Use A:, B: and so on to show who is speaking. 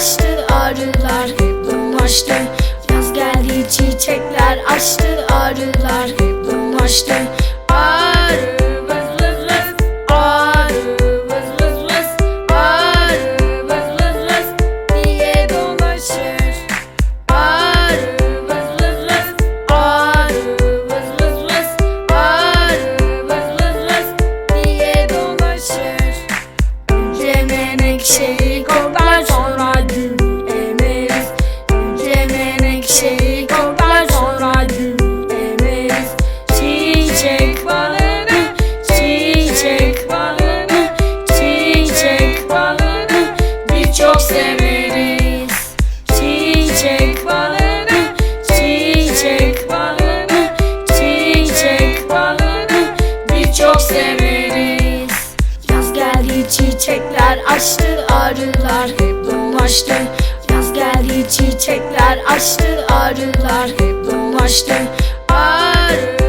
A: açtı ağrılar Hep dolaştı. Yaz geldi çiçekler açtı ağrılar Hep dolaştı. açtı Ağrılar hep dolaştı. Yaz geldi çiçekler açtı Ağrılar hep dolaştı. Ağrı